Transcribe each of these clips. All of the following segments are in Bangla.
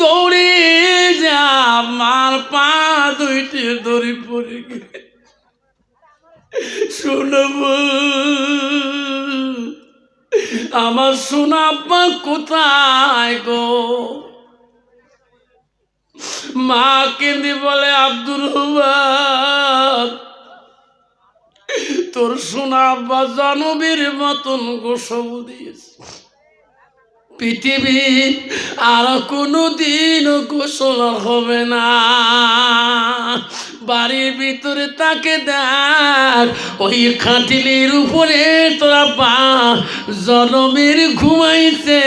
দৌড়ে যা আমার পা দুইটি দড়ি পড়ে গেছে। শুনব। আমার সোনাব্বা কোথায় গো? মা কেঁদে বলে আব্দুর রহমান, তোর সোনা আব্বা জানবীর মতন গোসল দিয়েছে। পৃথিবীর আর কোনো দিন গোসল হবে না। বাড়ির ভিতরে তাকে দেখ, ওই খাটিলির উপরে তোরা পা। জনমের ঘুমাইছে,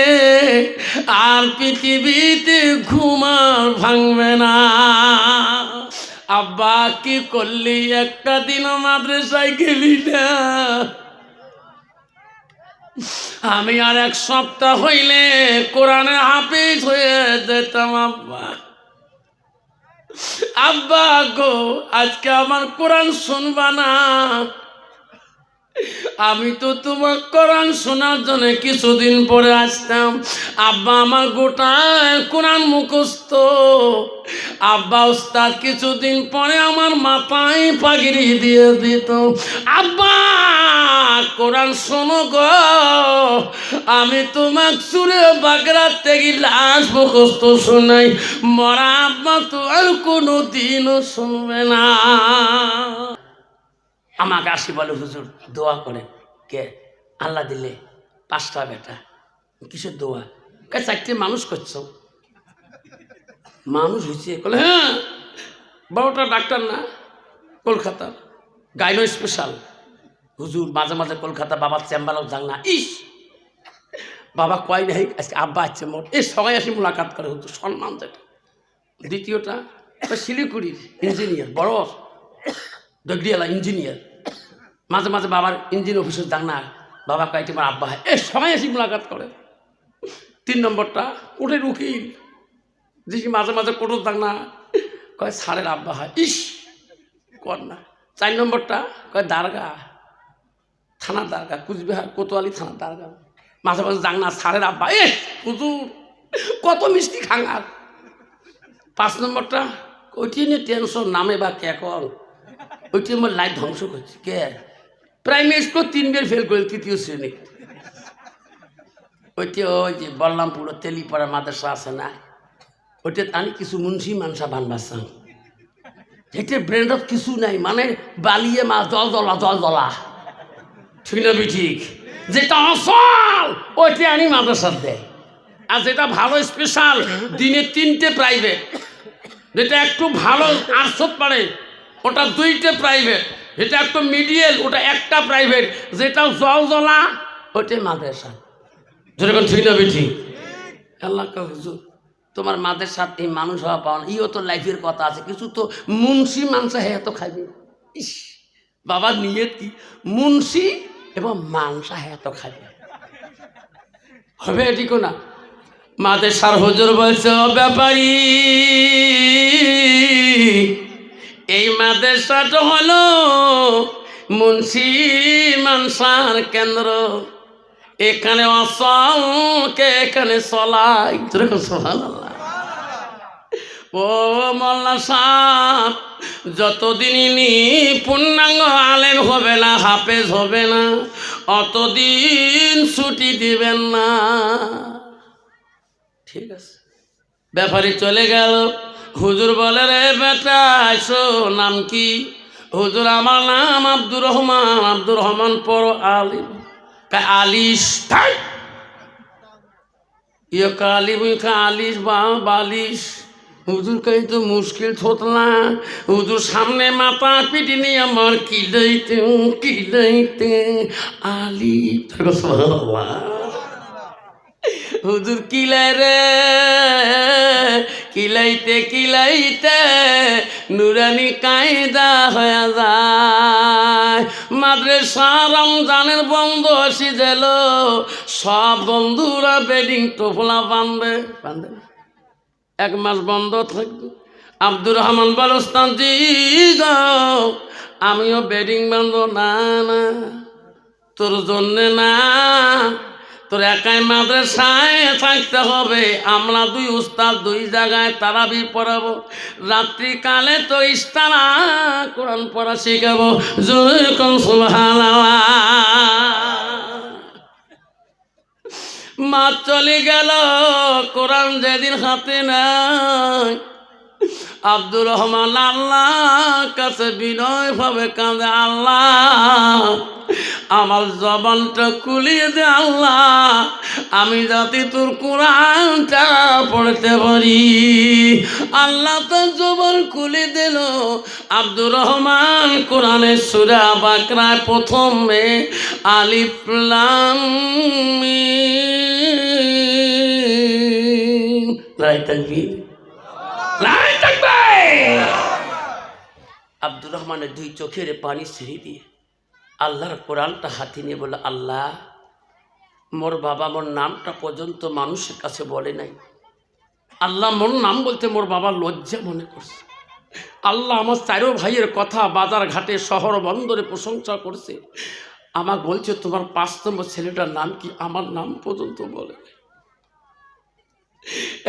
আর পৃথিবীতে ঘুমার ভাঙবে না। আব্বা, কি করলি? একটা দিন মাদ্রাসায় গেলি না। আমি আর এক সপ্তাহ হইলে কোরআনে হাফিজ হয়ে যেতাম, আব্বা। আব্বা গো, আজকে আমার কোরআন শুনবা না। আমি তো তোমার কোরআন শোনার জন্য কিছুদিন পরে আসতাম। আব্বা আমার গোটা কোরআন মুখস্থ। আব্বা ওস্তাদ কিছুদিন পরে আমার মাথায় পাগিরি দিয়ে দিত। আব্বা, কোরআন শোনো গো। আমি তোমাক সুরে বাগড়ার থেকে লাশ মুখস্থ শোনাই। মরা আব্বা তো আর কোনো দিনও শুনবে না। আমাকে আসি বলে হুজুর, দোয়া করে কে? আল্লাহ দিলে পাঁচটা বেটা। কিসের দোয়া? কে, চারটে মানুষ করছ? মানুষ হয়েছে বলে হ্যাঁ বড়টা ডাক্তার না, কলকাতার। গাইনো স্পেশাল হুজুর, মাঝে মাঝে কলকাতা বাবার চেম্বারও যান না। ইস! বাবা কয় নাই, আজকে আব্বা আছে মোট। এই সবাই আসি মোলাকাত করে হুজুর, সম্মান যেটা দ্বিতীয়টা শিলিগুড়ির ইঞ্জিনিয়ার বড়। ডগরিয়ালা ইঞ্জিনিয়ার মাঝে মাঝে বাবার ইঞ্জিন অফিসে যান না। বাবা কয় আমার আব্বা হয়। এ সবাই এসে মোলাকাত করে। তিন নম্বরটা কোর্টের উকিল দেখি মাঝে মাঝে কোর্টও যান না। কয় সারের আব্বা হয়। ইস, কর না। চার নম্বরটা, কয়, দারগা। থানা দারগা, কুচবিহার, কোতোয়ালি থানা দারগা। মাঝে মাঝে যান না সারের আব্বা। এ হুজুর, কত মিষ্টি খাঙার পাঁচ নম্বরটা ওইটি নিয়ে টেনশন নামে বা কে কল ওইটি আমার লাইফ ধ্বংস করছে। কে? প্রাইমারি স্কুল তিনবার ফেল করে তৃতীয় শ্রেণি। ওইটি ওই যে বললামপুর, তেলিপাড়া মাদ্রাসা আছে না? ওইটা আমি কিছু মুন্সি মানসা বানবাসাম এটা ব্র্যান্ডত কিছু নাই মানে বালিয়ে মাছ জল জলা জল জলা ঠিক না ঠিক যেটা আসল, ওইটা আনি মাদ্রাসার দেয়। আর যেটা ভালো স্পেশাল দিনে তিনটে প্রাইভেট যেটা একটু ভালো আর্টসত পারে ওটা দুইটা প্রাইভেট যেটা একটা মিডিয়াল ওটা একটা প্রাইভেট যেটা জল জ্বলা ওটাই মাদ্রাসা। যেরকম ঠিক না বেঠি? আল্লাহ হুজুর, তোমার মাদের সাথে মানুষ হওয়া পাওয়া ইও তো লাইফের কথা আছে। কিছু তো মুন্সি মাংসা হ্যাঁ তো খাইবে। ইস, বাবার নিয়ত কি? মুন্সি এবং মাংসা হ্যাঁ তো খাইবে। হবে এটিকো না? মাদের সার হুজুর বলছে ব্যাপারী এই মাদ্রাসাটা হলো মুন্সি মানসার কেন্দ্র। এখানে অসংকে এখানে চলাই ও মোল্লা সাহ যতদিনই পূর্ণাঙ্গ আলেম হবে না, হাফেজ হবে না, অতদিন ছুটি দিবেন না। ঠিক আছে। ব্যাপারী চলে গেল। হুজুর বলে, রে বেটা আইসো নাম কি? হুজুর, আমার নাম আব্দুর রহমান। আব্দুর রহমান পর আলিম। কা আলিশ ইয়ে কালিম আলিশ বা বালিশ। হুজুর কাই তো মুশকিল থতলা। হুজুর, সামনে মাথা পিটি নিয়ে আমার কিলাইতে কিলাইতে আলি সুবহানাল্লাহ। হুজুর কিলাই রে, কিলাইতে কিলাইতে নুরানি কায়দা হয়ে যায়। মাদ্রাসা রমজানের বন্ধ আসি গেল, সব বন্ধুরা বেডিং টোফলা বাঁধবে। বাঁধবে? এক মাস বন্ধ থাকবে। আব্দুর রহমান বলস্তান, জি আমিও বেডিং বাঁধব। না না, তোর জন্যে না তোর একাই মাদ্রাসায় থাকতে হবে। আমরা দুই উস্তাদ দুই জায়গায় তারাবি পড়াবো। রাত্রিকালে তো ইস্তারা কোরআন পড়া শিখাবো। মা চলে গেল, কোরআন যেদিন হাতে নাই আব্দুর রহমান আল্লাহ কাছে বিনয় ভাবে কাঁদে, আল্লাহ আমার জবানটা খুলিয়ে দে আল্লাহ। আমি যাতে তোর কোরআনটা পড়তে পারি। আল্লাহ তো জবান খুলে দিল। আব্দুর রহমান কোরআনের সুরা বাকরায় প্রথমে আলিফলাম রায় রায় আব্দুর রহমানের দুই চোখের পানি ছেড়ে দিয়ে আল্লাহর কোরআনটা হাতে নিয়ে বলে, আল্লাহ, মোর বাবা মোর নামটা পর্যন্ত মানুষের কাছে বলে নাই। আল্লাহ মোর নাম বলতে মোর বাবা লজ্জা মনে করছে। আল্লাহ আমার চারো ভাইয়ের কথা বাজার ঘাটে, শহর বন্দরে প্রশংসা করছে। আমার বলছে, তোমার পাঁচ নম্বর ছেলেটার নাম কি? আমার নাম পর্যন্ত বলে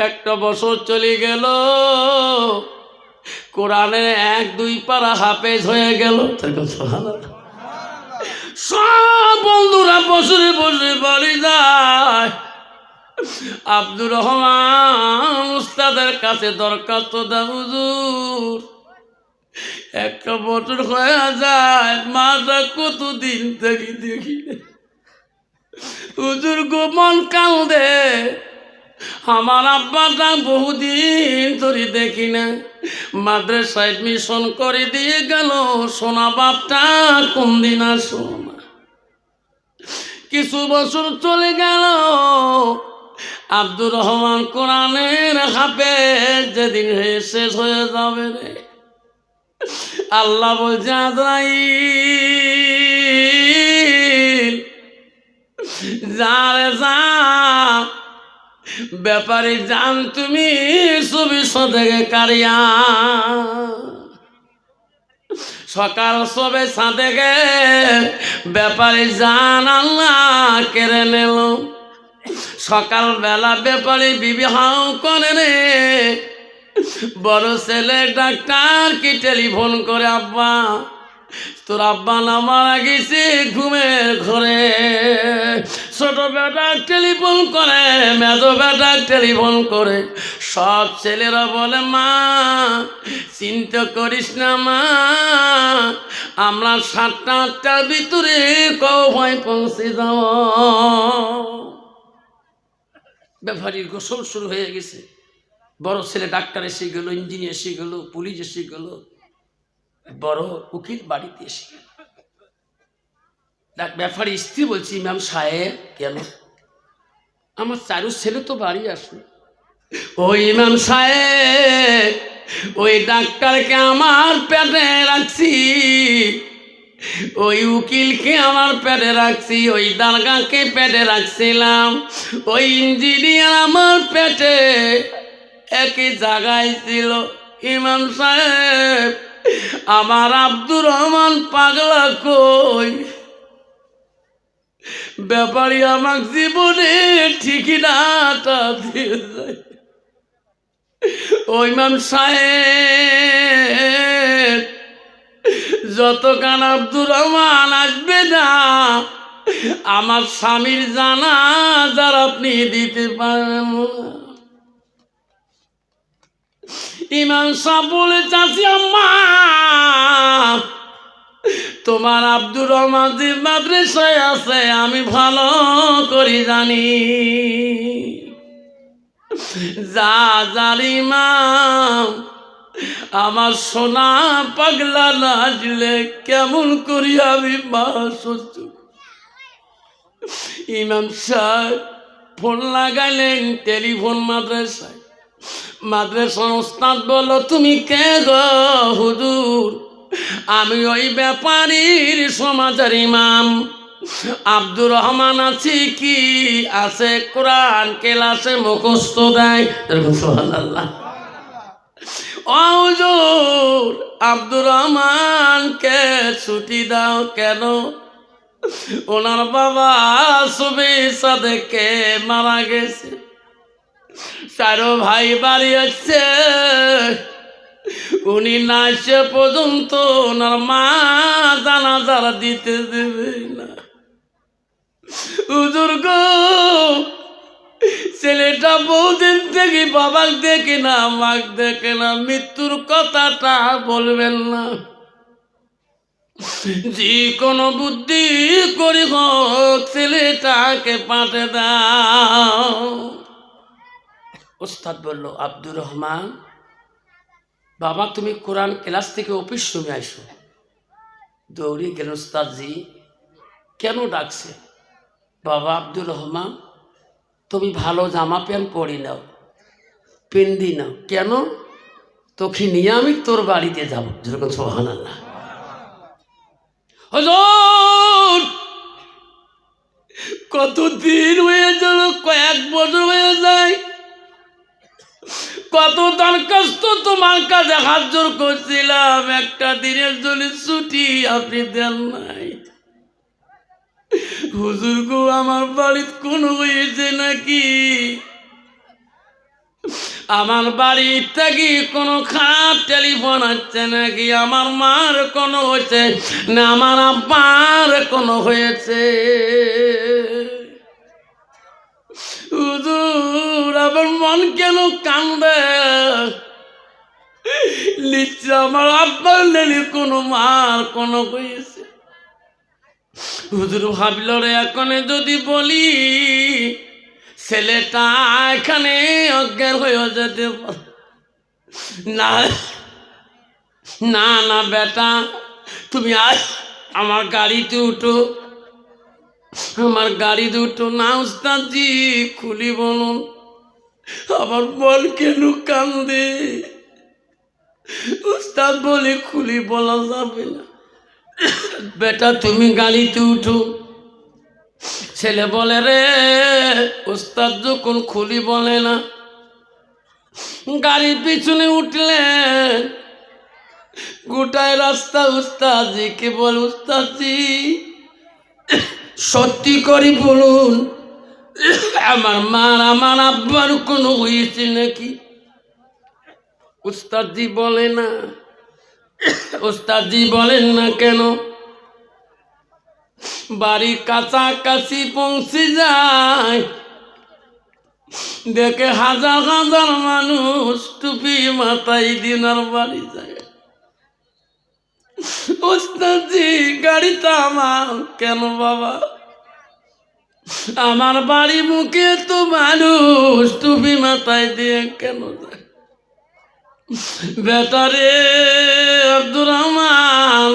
একটা বছর চলে গেল কোরআনে এক দুই পারা হাফেজ হয়ে গেল। সব বন্ধুরা বসে বসে বাড়ি যায়, আব্দুর রহমান, উস্তাদের কাছে দরখাস্ত দা হুজুর। একটা বছর হয়ে যায় মাটা কতদিন থেকে দেখি। হুজুর গোপন কান্দে, আমার আব্বাটা বহুদিন ধরে দেখি না। মাদ্রাসায় মিশন করে দিয়ে গেল, সোনা বাপটা কোন দিন সোনা কিছু বছর চলে গেল। আব্দুর রহমান কোরআনের হাফে যেদিন শেষ হয়ে যাবে রে। আল্লাহ বলছে, আজরাইল যা রে যা ব্যাপারে জান তুমি সুবিশ থেকে কারিয়া। সকাল সবে সাঁতে গে ব্যাপারে জান আল্লাহ কেড়ে নিল। সকালবেলা ব্যাপারে বিবাহ করে রে বড় ছেলে ডাক্তার কি টেলিফোন করে, আব্বা? তোর আব্বা না মারা গেছে ঘুমের ঘরে। ছোট বেটা টেলিফোন করে, মেজ বেটা টেলিফোন করে। সব ছেলেরা বলে, মা, চিন্তা করিস না, মা। আমরা সাতটা, আটটার ভিতরে কয় পৌঁছে যাও ব্যাপারীর গোসল শুরু হয়ে গেছে। বড় ছেলে ডাক্তার এসে গেল, ইঞ্জিনিয়ার এসে গেল, পুলিশ এসে গেল। বড় উকিল বাড়িতে এসে ডাক ব্যাপারী স্ত্রী বলছি ম্যাম সাহেব কেন আমার চারু ছেলে তো বাড়ি আসবে। ওই ইমাম সাহেব, ওই ডাক্তারকে আমার পেটে রাখছি। ওই উকিলকে আমার পেটে রাখছি, ওই দারগাকে পেটে রাখছিলাম। ওই ইঞ্জিনিয়ার আমার পেটে একই জায়গায় ছিল। ইমাম সাহেব আমার আব্দুর রহমান পাগলা কই? ব্যাপারী আমার জীবনে ঠিকিনাটা দিয়ে যায়। ওই ইমাম সাহেব যতক্ষণ আব্দুর রহমান আসবে না, আমার স্বামীর জানা যার আপনি দিতে পারেন ইমাম সাহ বলে, চাচি আম্মা, তোমার আব্দুর রহমান মাদ্রাসায় আছে, আমি ভালো করে জানি। যা জালিমাম আমার সোনা পাগলা নাচলে কেমন করি আমি, মা, সহ্য ইমাম সাহেব ফোন লাগাইলেন, টেলিফোন মাদ্রাসায়। মাদ্রাসার ওস্তাদ বলো, তুমি কে গো হুজুর? আমি ওই ব্যাপারীর সমাজের ইমাম। আব্দুর রহমান আছি কি? আছে, কোরআন কেলাসে মুখস্থ দেয়। ও হুজুর, আব্দুর রহমানকে ছুটি দাও কেন? ওনার বাবা সুবি সাদেকে মারা গেছে। চারো ভাই বাড়ি আছে। উনি না সে পর্যন্ত ওনার মা জানাজার দিতে দেবে না। হুজুর গো, ছেলেটা বহুদিন থেকে বাবাকে দেখে না, মাক দেখে না, মৃত্যুর কথাটা বলবেন না। যে কোনো বুদ্ধি করি হোক, ছেলেটাকে পাঠে দাও। ওস্তাদ বলল, আব্দুর রহমান, বাবা তুমি কোরআন ক্লাস থেকে অফিস রুমে আইসো। দৌড়ি গেল ওস্তাদজি কেন ডাকছে? বাবা, আব্দুর রহমান, তুমি ভালো জামা প্যান্ট পরি নাও, পেন্দি নাও। কেন? তোকে নিয়ে আমি তোর বাড়িতে যাব। যেরকম সোহান আল্লাহ কতদিন হয়ে গেল? কয়েক বছর হয়ে যায়। কত দরখাস্ত তোমার কাছে হাত জোর করছিলাম? একটা দিনের জন্য ছুটি আপনি দেন নাই। হুজুর গো, আমার বাড়িতে কোন হয়েছে নাকি? আমার বাড়ি থেকে কোনো খারাপ টেলিফোন হচ্ছে নাকি? আমার মার কোনো হচ্ছে না আমার আব্বার কোনো হয়েছে? হুজুর আমার মন কেন কান্দে? লিচ্ছে আমার আব্বার নেই কোনো মার কোনো হয়েছে হুজুর ভাবল রে, এখন যদি বলি, ছেলেটা এখানে অজ্ঞান হয়ে যেতে না না না, বেটা, তুমি আজ আমার গাড়িতে উঠো। আমার গাড়িতে উঠো না উস্তাদজি, খুলি বলুন। আমার বল কেন কান্দে? উস্তাদ বলে, খুলি বলা যাবে না। বেটা, তুমি গাড়িতে উঠো। ছেলে বলে, রে, উস্তাদ যখন খুলি বলে না, গাড়ির পিছনে উঠলেন গোটায় রাস্তা উস্তাদজি কে বল, উস্তাদজি, সত্যি করি বলুন আমার মার আমার আব্বার কোনো হয়েছে নাকি? উস্তাদজি বলে না। ওস্তাদজি বলেন না কেন? বাড়ি কাছাকাছি পৌঁছে যায়। দেখে হাজার হাজার মানুষ টুপি মাথায় দিনার বাড়ি যায়। ওস্তাদজি গাড়িটা আমার কেন বাবা? আমার বাড়ি মুখে তো মানুষ টুপি মাথায় দিয়ে কেন বেটারে আব্দুর রহমান,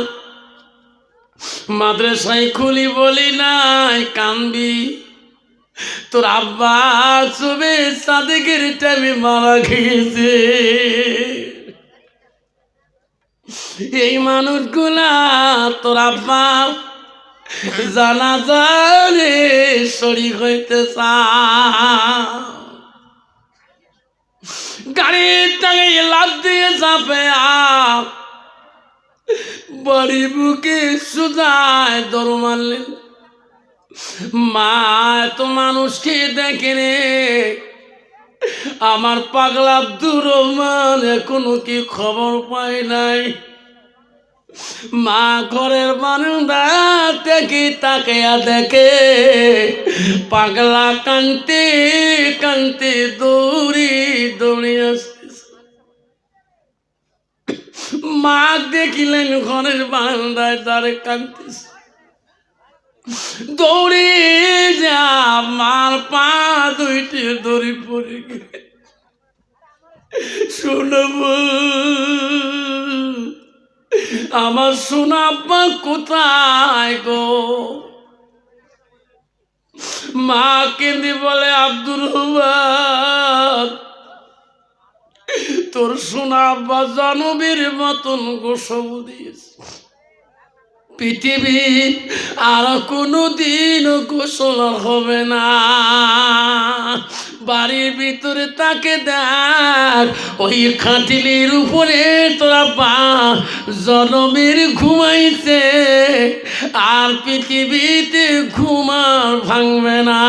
মাদ্রাসায় খুলি বলি নাই কানবি তোর আব্বা চবে সাদেকের টাইমে মারা গিয়েছে। এই মানুষগুলা তোর আব্বা জানা জানে শরীর হইতে গাড়ির টাঙে লাভ দিয়ে চাপে আপ। বাড়ি বুকে সুজায় দর মারলেন মা, এত মানুষকে দেখে রে? আমার পাগলা আব্দুর রহমান এখনও কি খবর পায় নাই? মা ঘরের বারান্দা থেকে তাকিয়া দেখে। পাগলা কান্তি কান্তি দৌড়ি দৌড়ি আসতেছে। মা দেখিলেন ঘরের বারান্দায় তারে কান্তেছে। দৌড়ে যা, মার পা দুইটি দড়ি পড়ে গেলে শুনব। আমার সোনাব্বা কোথায় গো? মা কেন্দি বলে আব্দুর রহমান তোর সোনাব্বা জানবীর মতন গোসব দিয়েছে। পৃথিবী আর কোনো দিন গোসল হবে না। বাড়ির ভিতরে তাকে দেখ। ওই খাটিলির উপরে তোরা পা জনমের ঘুমাইছে। আর পৃথিবীতে ঘুমার ভাঙবে না।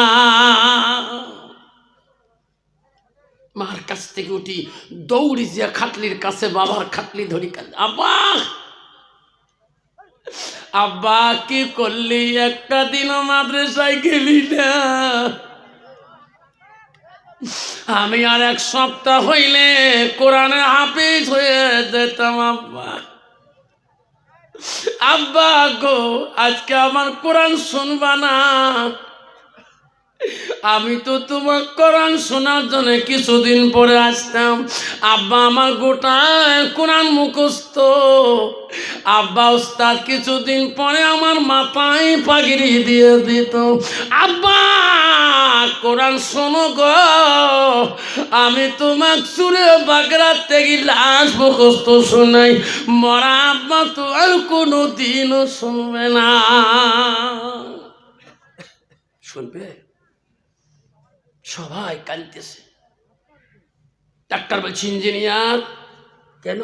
মার কাছ থেকে উঠি, দৌড়ি যে খাটলির কাছে বাবার খাটলি ধরি আব্বা! আব্বা, কি করলি? একটা দিনও মাদ্রাসায় গেলি না। আমি আর এক সপ্তাহ হইলে কোরআনে হাফিজ হয়ে যেতাম, আব্বা। আব্বা গো, আজকে আমার কোরআন শুনবা না। আমি তো তোমার কোরআন শোনার জন্য কিছুদিন পরে আসতাম। আব্বা আমার গোটা কোরআন মুখস্থ। আব্বা উস্তাদ কিছুদিন পরে আমার মাথায় পাগড়ি দিয়ে দিত। আব্বা, কোরআন শোনো গো। আমি তোমার সুরে বাগড়ার থেকে লাশ মুখস্থ শোনাই। মরা আব্বা তো আর কোনো দিনও শুনবে না। শুনবে? সবাই কাঁদতেছে। ডাক্তার বলছি, ইঞ্জিনিয়ার, কেন?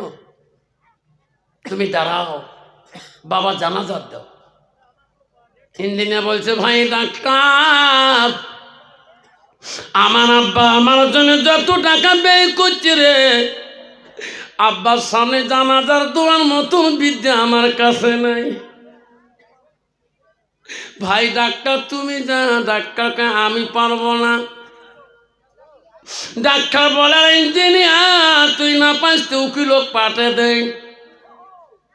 তুমি দাঁড়াও, বাবা জানাজার দাও। ইঞ্জিনিয়ার বলছে, ভাই, ডাক্তার, আমার আব্বা আমার জন্য যত টাকা ব্যয় করছে রে, আব্বার সামনে জানাজার দোয়ার মতন বিদ্যা আমার কাছে নাই। ভাই, ডাক্তার, তুমি যা, ডাক্তারকে আমি পারব না। ডাক্তার বলার ইঞ্জিনিয়ার, তুই না পাস তো উকিল পাঠে দেয়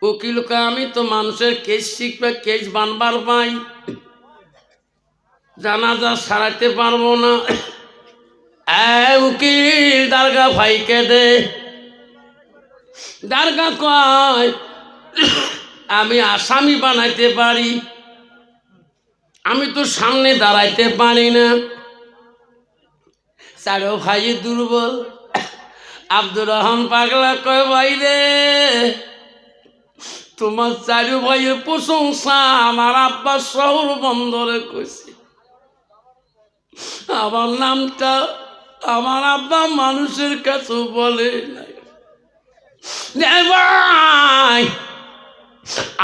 উকিলকে আমি তো মানুষের কেস শিখবে কেস বানবার পাই জানাজা সারাতে পারব না। উকিল, দারগা ভাইকে দে। দারগা কয়, আমি আসামি বানাইতে পারি। আমি তো সামনে দাঁড়াইতে পারি না। চারো ভাই দুর্বল। আব্দুর রহমান পাগলা কয়, ভাই রে, তোমার চারু ভাইয়ের প্রশংসা আমার আব্বা শহর বন্দরে কইছে। আমার নামটা আমার আব্বা মানুষের কাছে বলে নাই।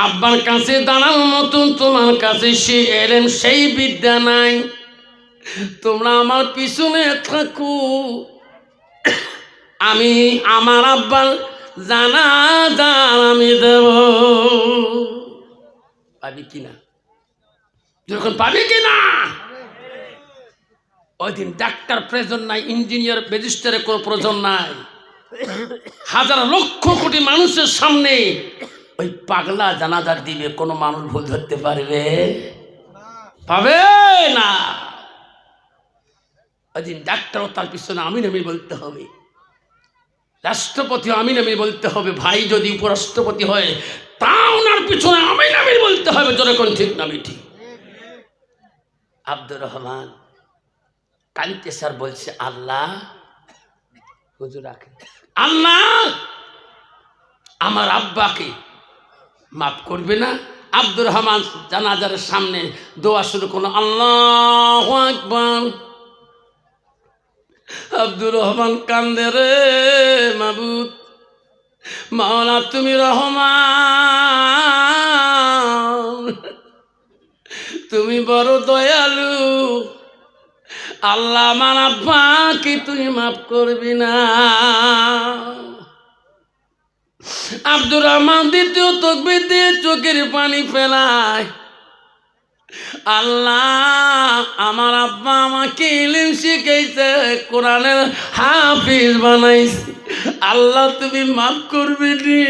আব্বার কাছে দাঁড়ানোর মতন, তোমার কাছে সে এলেন, সেই বিদ্যা নাই। তোমরা আমার পিছনে থাকো। আমি আমার আব্বার জানা জান আমি দেব। পাবি কিনা যখন পাবি কিনা ওই দিন ডাক্তার প্রয়োজন নাই, ইঞ্জিনিয়ার ম্যাজিস্ট্রেটের কোনো প্রয়োজন নাই। হাজার লক্ষ কোটি মানুষের সামনে ওই পাগলা জানাজার দিবে কোনো মানুষ ভুল ধরতে পারবে? পাবে না? ওই দিন ডাক্তারও তার পিছনে আমি নামি বলতে হবে। রাষ্ট্রপতি আমি নামি বলতে হবে, ভাই যদি উপরাষ্ট্রপতি হয়, তা ওনার পিছনে আমি নামি বলতে হবে যখন ঠিক নামি ঠিক আব্দুর রহমান কালিতে স্যার বলছে, আল্লাহ, হুজুর আল্লাহ, আমার আব্বাকে মাফ করবে না। আব্দুর রহমান জানাজার সামনে দোয়া শুরু করল, আল্লাহ আকবর। আব্দুর রহমান কান্দে রে মাবুদ। মাওলা তুমি রহমান। তুমি বড় দয়ালু। আল্লাহ আমার আব্বাকে তুই মাফ করবি না? আব্দুর রহমান দ্বিতীয় তকবির দিয়ে চোখের পানি ফেলায়। আল্লাহ আমার আব্বা আমাকে ইলিম শিখাইছে কোরআনের হাফিজ বানাইছে। আল্লাহ তুমি মাফ করবে নি।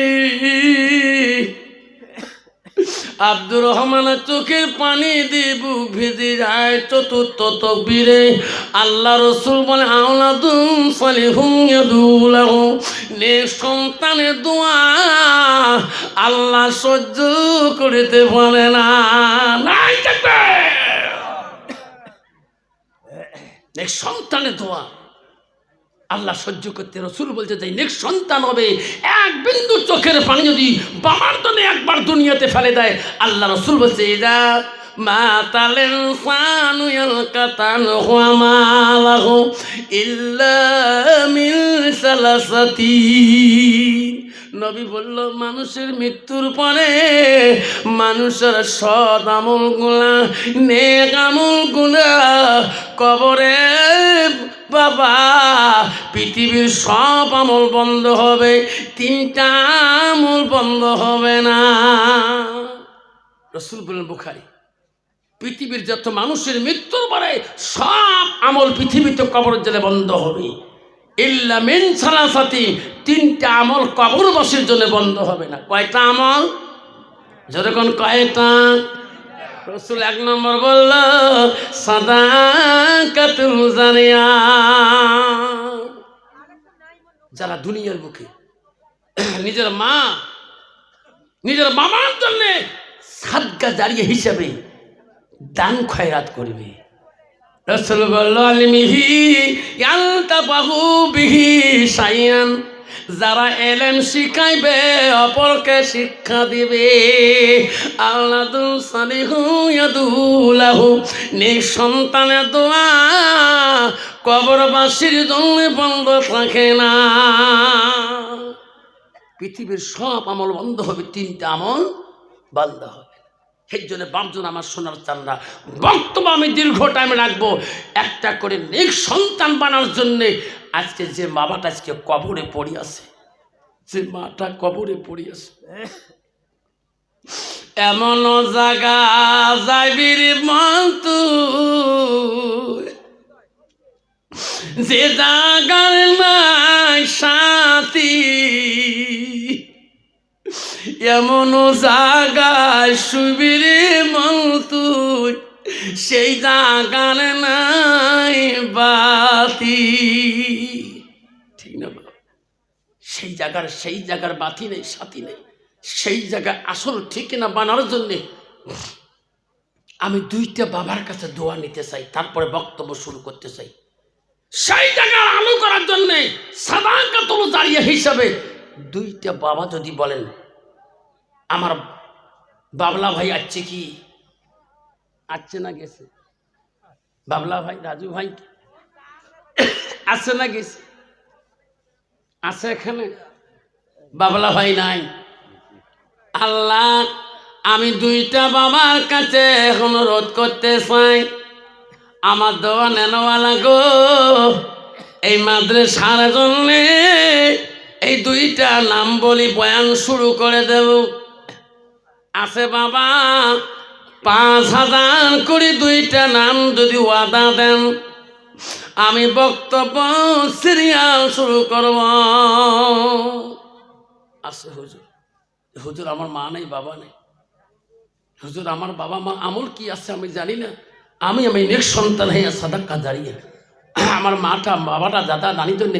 আব্দুর রহমানের চোখের পানি দিয়ে বুক ভিজে যায় চতুর্থ তকবীরে। আল্লাহ রসুল বলে আওলাদুম ইয়াদুলাহু, নে সন্তানের দোয়া। আল্লাহ সহ্য করিতে পারে না সন্তানের দোয়া। আল্লাহ সহ্য করতে, রসুল বলছে তাই নেক্সট সন্তান হবে, এক বিন্দু চোখের পানি যদি বাবার দলে একবার দুনিয়াতে ফেলে দেয়, আল্লাহ রসুল বলছে এরা মাতাল ইনসানু নবী বলল, মানুষের মৃত্যুর পরে মানুষের সৎ আমলগুলা নেক আমলগুলা কবরে বাবা, পৃথিবীর সব আমল বন্ধ হবে, তিনটা আমল বন্ধ হবে না। রসুল বলেন বুখারি, পৃথিবীর যত মানুষের মৃত্যুর পরে সব আমল পৃথিবীতে কবর জেলে বন্ধ হবে। ইল্লা মেন সালাসাতি তিনটা আমল কবরবাসীর জন্য বন্ধ হবে না। কয়টা আমল? যেরকম কয়টা? রসুল এক নম্বর বলল সাদা কাতুল যারা দুনিয়ার বুকে, নিজের মা, নিজের মামার জন্য সাদগা জারিয়ে হিসাবে দান খয়রাত করবে। রসুল বলল, আলমিহি বাহু বিহি সাইয়ান যারা এলেন শিখাইবে, অপরকে শিক্ষা দিবে। আল্লাদু সালিহু ইয়াদুলাহু নে সন্তানের দোয়া কবরবাসীর জন্য বন্ধ থাকে না। পৃথিবীর সব আমল বন্ধ হবে, তিনটা আমল বন্ধ হবে। সেই জন্য বাপজন আমার সোনার চান্দা বক্তব্য আমি দীর্ঘ টাইম রাখব। একটা করে নেক সন্তান বানার জন্যে আজকে যে মা বাবাটা আজকে কবরে পড়ে আছে, যে মাটা কবরে পড়ে আছে এমন জাগা যাইবির মন্তু যে জাগার নাই সাথী এমন জাগায় সুবিরে মন তুই সেই জাগার নাই বাতি। ঠিক না সেই জায়গার সেই জায়গার বাতি নেই সাথী নেই। সেই জায়গায় আসল ঠিক না বানার জন্যে আমি দুইটা বাবার কাছে দোয়া নিতে চাই, তারপরে বক্তব্য শুরু করতে চাই। সেই জায়গার আলো করার জন্যে সাদা কাতল দাঁড়িয়ে হিসাবে দুইটা বাবা যদি বলেন, আমার বাবলা ভাই আসছে কি? আসছে না গেছে। বাবলা ভাই, রাজু ভাই আসছে না গেছে। আছে এখানে। বাবলা ভাই নাই। আল্লাহ, আমি দুইটা বাবার কাছে এখন রোধ করতে চাই। আমার দোয়া নেনওয়ালা গো, এই মাদ্রাসার জন্যে এই দুইটা নাম বলি বয়ান শুরু করে দেব। আছে বাবা পাঁচ হাজার করে দুইটা নাম যদি ওয়াদা দেন, আমি বক্তব্য সিরিয়াল শুরু করব। আছে হুজুর। হুজুর, আমার মা নেই, বাবা নেই। হুজুর, আমার বাবা মা আমল কি আছে আমি জানি না। আমি আমি নেক্সট সন্তান হয়ে সাদাক্কা দাঁড়িয়ে। আমার মাটা, বাবাটা, দাদা, নানির জন্য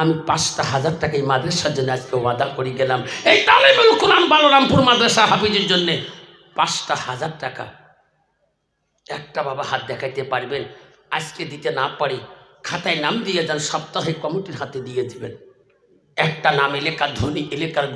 আমি পাঁচটা হাজার টাকা এই মাদ্রাসার জন্য আজকে ওয়াদা করে গেলাম। এই তালিমুল কোরআন বালরামপুর মাদ্রাসা হাফিজের জন্য। পাঁচটা হাজার টাকা। একটা বাবা হাত দেখাইতে পারবেন, আজকে দিতে না পারি, খাতায় নাম দিয়ে যান সপ্তাহে কমিটির হাতে দিয়ে দিবেন। একটা নাম এলাকার ধনী এলাকার